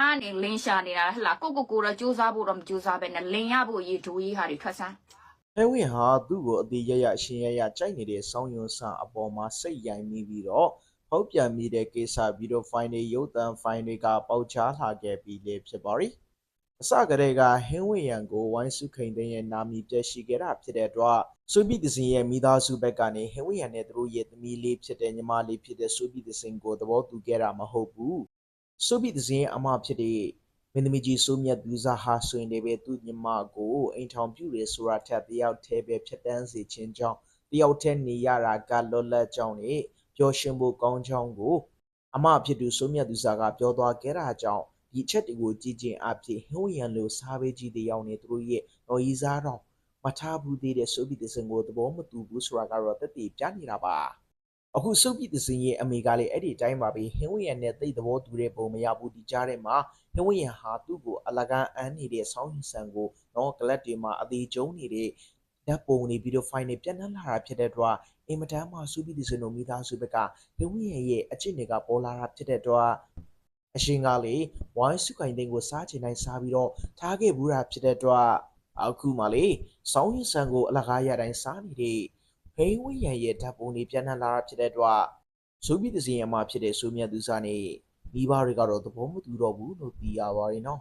အားနေလင်းရှာနေတာဟဲ့လားကိုကိုကိုတော့စူးစမ်းဖို့တော့မစူးစမ်းပဲနဲ့လင်ရဖို့ရေဒိုးရေးဟာတွေထွက်စမ်းဟဲဝင်းဟာသူ့ကိုအသေးရရရှင်ရရကြိုက်နေတဲ့ဆောင်းယွန်းဆန်အပေါ်မှာစိတ်ရိုင်မိပြီးတော့ဖောက်ပြန်မိတဲ့ကိစ္စပြီးတော့ file တွေရုပ်သံ file တွေကပေါက်ချလာခဲ့ပြီးလေဖြစ်ပါရီအစကတည်းကဟင်းဝင်းရန်ကိုဝိုင်းစုခိန်သိန်းရဲ့နာမည်ပြည့်ရှိခဲ့တာဖြစ်တဲ့အတွက်ဆိုပြီးတစင်ရဲ့မိသားစုဘက်ကနေဟင်းဝင်းရန်နဲ့သူတို့ရဲ့သမီးလေးဖြစ်တဲ့ညီမလေးဖြစ်တဲ့ဆိုပြီးတစင်ကိုသဘောတူခဲ့တာမဟုတ်ဘူး ဆိုပြီးတစင်ရဲ့အမဖြစ်တဲ့မင်းသမီးကြီးစိုးမြတ်သူစားဟာဆိုရင်လည်းပဲသူ့ညီမကိုအိမ်ထောင်ပြုတယ်ဆိုတာထက်တယောက်တည်းပဲဖြစ်တန်းစေခြင်းကြောင့်တယောက်တည်းနေရတာကလွတ်လပ်ကြောင်းနဲ့ပျော်ရွှင်ဖို့ကောင်းကြောင်းကို အမဖြစ်သူစိုးမြတ်သူစားကပြောသွားခဲ့တာကြောင့်ဒီအချက်တွေကိုကြည်ကျင်အဖြစ်ဟင်းဝရန်လိုစားပေးကြီးတယောက်နဲ့သူတို့ရဲ့တော်ကြီးစားတော့မထားဘူးသေးတဲ့ဆိုပြီးတစင်ကိုသဘောမတူဘူးဆိုတာကတော့တက်တည်ပြနေတာပါ အခုစုပ်ပြစ်သစင်ရဲ့အမေကလည်းအဲ့ဒီတိုင်းပါပဲဟင်းဝရံနဲ့တိတ်သဘောတူတဲ့ပုံမရဘူးဒီကြားထဲမှာဟင်းဝရံဟာသူ့ကိုအလကားအန်းနေတဲ့ဆောင်းဟင်ဆန်ကိုနော်ကလပ်တွေမှာအသေးကျုံနေတဲ့ဓာတ်ပုံနေပြီးတော့ file နဲ့ပြန်နှမ်းလာတာဖြစ်တဲ့အတွက်အင်မတန်မှစုပ်ပြစ်သစင်တို့မိသားစုဘက်ကဟင်းဝရံရဲ့အချစ်တွေကပေါ်လာတာဖြစ်တဲ့အတွက်အရှင်ကလေဝိုင်းစုခိုင်သိန်းကိုစားချင်တိုင်းစားပြီးတော့ထားခဲ့ဘူးတာဖြစ်တဲ့အတွက်အခုမှလေဆောင်းဟင်ဆန်ကိုအလကားရတိုင်းစားနေတဲ့ ဟိန်းဝိရန်ရဲ့ဓာတ်ပုံတွေပြန်နှံလာတာဖြစ်တဲ့အတွက်ဇိုဘီတစင်ရမှာဖြစ်တဲ့ဆိုမြတ်သူစားနဲ့မိဘတွေကတော့သဘောမတူတော့ဘူးလို့သိရပါတယ်နော်